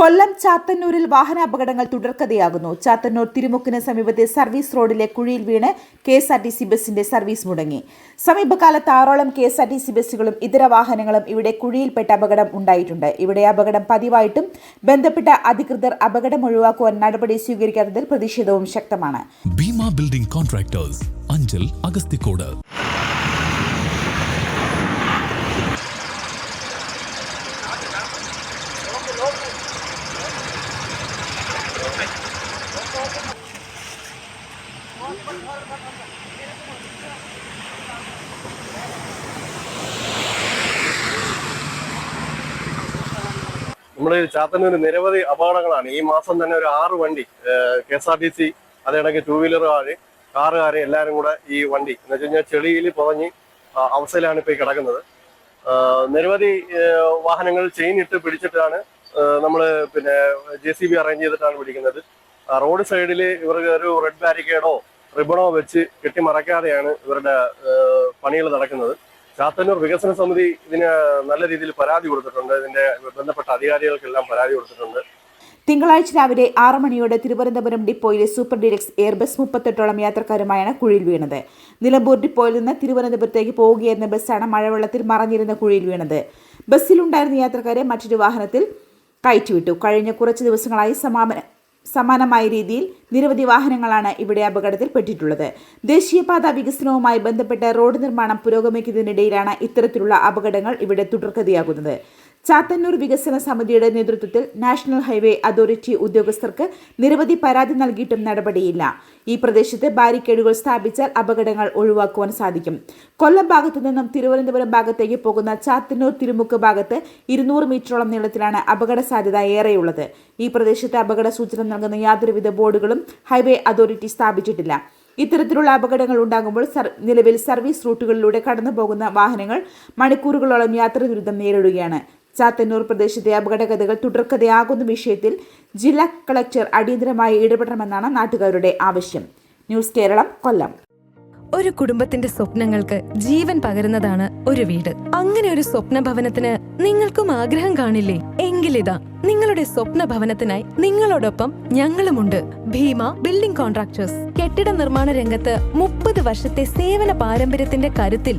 കൊല്ലം ചാത്തന്നൂരിൽ വാഹനാപകടങ്ങൾ തുടർക്കഥയാകുന്നു. ചാത്തന്നൂർ തിരുമുക്കിന് സമീപത്തെ സർവീസ് റോഡിലെ കുഴിയിൽ വീണ് K S R T C ബസിന്റെ സർവീസ് മുടങ്ങി. സമീപകാലത്ത് ആറോളം K S R T C ബസ്സുകളും ഇതര വാഹനങ്ങളും ഇവിടെ കുഴിയിൽപ്പെട്ട അപകടം ഉണ്ടായിട്ടുണ്ട്. ഇവിടെ അപകടം പതിവായിട്ടും ബന്ധപ്പെട്ട അധികൃതർ അപകടം ഒഴിവാക്കുവാൻ നടപടി സ്വീകരിക്കാത്തതിൽ പ്രതിഷേധവും ശക്തമാണ്. ബിൽഡിംഗ് കോൺട്രാക്ടേഴ്സ് അഞ്ചൽ അഗസ്തിക്കോട് നമ്മൾ ചാത്തന്നൂര് നിരവധി അപകടങ്ങളാണ്. ഈ മാസം തന്നെ ഒരു ആറ് വണ്ടി K S R T C അതേടക്ക് two വീലറുകാര് കാറുകാര് എല്ലാവരും കൂടെ ഈ വണ്ടി എന്ന് വെച്ച് കഴിഞ്ഞാൽ ചെളിയിൽ പുതഞ്ഞ് അവസ്ഥയിലാണ് ഇപ്പോൾ ഈ കിടക്കുന്നത്. നിരവധി വാഹനങ്ങൾ ചെയിൻ ഇട്ട് പിടിച്ചിട്ടാണ് നമ്മൾ പിന്നെ ജെ സി ബി അറേഞ്ച് ചെയ്തിട്ടാണ് പിടിക്കുന്നത്. റോഡ് സൈഡിൽ ഇവർ ഒരു റെഡ് ബാരിക്കേഡോ റിബണോ വെച്ച് കെട്ടിമറയ്ക്കാതെയാണ് ഇവരുടെ പണികൾ നടക്കുന്നത്. ചാത്തന്നൂർ വികസന സമിതി ഇതിന് നല്ല രീതിയിൽ പരാതി കൊടുത്തിട്ടുണ്ട്. ഇതിന്റെ ബന്ധപ്പെട്ട അധികാരികൾക്കെല്ലാം പരാതി കൊടുത്തിട്ടുണ്ട്. തിങ്കളാഴ്ച രാവിലെ ആറ് മണിയോടെ തിരുവനന്തപുരം ഡിപ്പോയിലെ സൂപ്പർ ഡീലക്സ് എയർബസ് മുപ്പത്തെട്ടോളം യാത്രക്കാരുമായാണ് കുഴിയിൽ വീണത്. നിലമ്പൂർ ഡിപ്പോയിൽ നിന്ന് തിരുവനന്തപുരത്തേക്ക് പോവുകയെന്ന ബസ്സാണ് മഴവെള്ളത്തിൽ മറഞ്ഞിരുന്ന കുഴിയിൽ വീണത്. ബസ്സിലുണ്ടായിരുന്ന യാത്രക്കാരെ മറ്റൊരു വാഹനത്തിൽ കയറ്റിവിട്ടു. കഴിഞ്ഞ കുറച്ച് ദിവസങ്ങളായി സമാപന സമാനമായ രീതിയിൽ നിരവധി വാഹനങ്ങളാണ് ഇവിടെ അപകടത്തിൽപ്പെട്ടിട്ടുള്ളത് ദേശീയപാത വികസനവുമായി ബന്ധപ്പെട്ട് റോഡ് നിർമ്മാണം പുരോഗമിക്കുന്നതിനിടയിലാണ് ഇത്തരത്തിലുള്ള അപകടങ്ങൾ ഇവിടെ തുടർക്കഥയാകുന്നത് ചാത്തന്നൂർ വികസന സമിതിയുടെ നേതൃത്വത്തിൽ നാഷണൽ ഹൈവേ അതോറിറ്റി ഉദ്യോഗസ്ഥർക്ക് നിരവധി പരാതി നൽകിയിട്ടും നടപടിയില്ല. ഈ പ്രദേശത്ത് ബാരിക്കേഡുകൾ സ്ഥാപിച്ചാൽ അപകടങ്ങൾ ഒഴിവാക്കുവാൻ സാധിക്കും. കൊല്ലം ഭാഗത്തു നിന്നും തിരുവനന്തപുരം ഭാഗത്തേക്ക് പോകുന്ന ചാത്തന്നൂർ തിരുമുക്ക് ഭാഗത്ത് ഇരുന്നൂറ് മീറ്ററോളം നീളത്തിലാണ് അപകട സാധ്യത ഏറെയുള്ളത്. ഈ പ്രദേശത്ത് അപകട സൂചന നൽകുന്ന യാതൊരുവിധ ബോർഡുകളും ഹൈവേ അതോറിറ്റി സ്ഥാപിച്ചിട്ടില്ല. ഇത്തരത്തിലുള്ള അപകടങ്ങൾ ഉണ്ടാകുമ്പോൾ നിലവിൽ സർവീസ് റൂട്ടുകളിലൂടെ കടന്നു പോകുന്ന വാഹനങ്ങൾ മണിക്കൂറുകളോളം യാത്ര ദുരിതം നേരിടുകയാണ്. ചാത്തന്നൂർ പ്രദേശത്തെ അപകടകഥകൾ തുടർക്കഥയാകുന്ന വിഷയത്തിൽ ജില്ലാ കളക്ടർ അടിയന്തരമായി ഇടപെടണമെന്നാണ് നാട്ടുകാരുടെ ആവശ്യം. ന്യൂസ് കേരളം കൊല്ലം. ഒരു കുടുംബത്തിന്റെ സ്വപ്നങ്ങൾക്ക് ജീവൻ പകരുന്നതാണ് ഒരു വീട്. അങ്ങനെ ഒരു സ്വപ്ന ഭവനത്തിന് നിങ്ങൾക്കും ആഗ്രഹം കാണില്ലേ? എങ്കിലിതാ നിങ്ങളുടെ സ്വപ്ന ഭവനത്തിനായി നിങ്ങളോടൊപ്പം ഞങ്ങളുമുണ്ട്. ഭീമ ബിൽഡിംഗ് കോൺട്രാക്ടേഴ്സ് കെട്ടിട നിർമ്മാണ രംഗത്ത് മുപ്പത് വർഷത്തെ സേവന പാരമ്പര്യത്തിന്റെ കരുത്തിൽ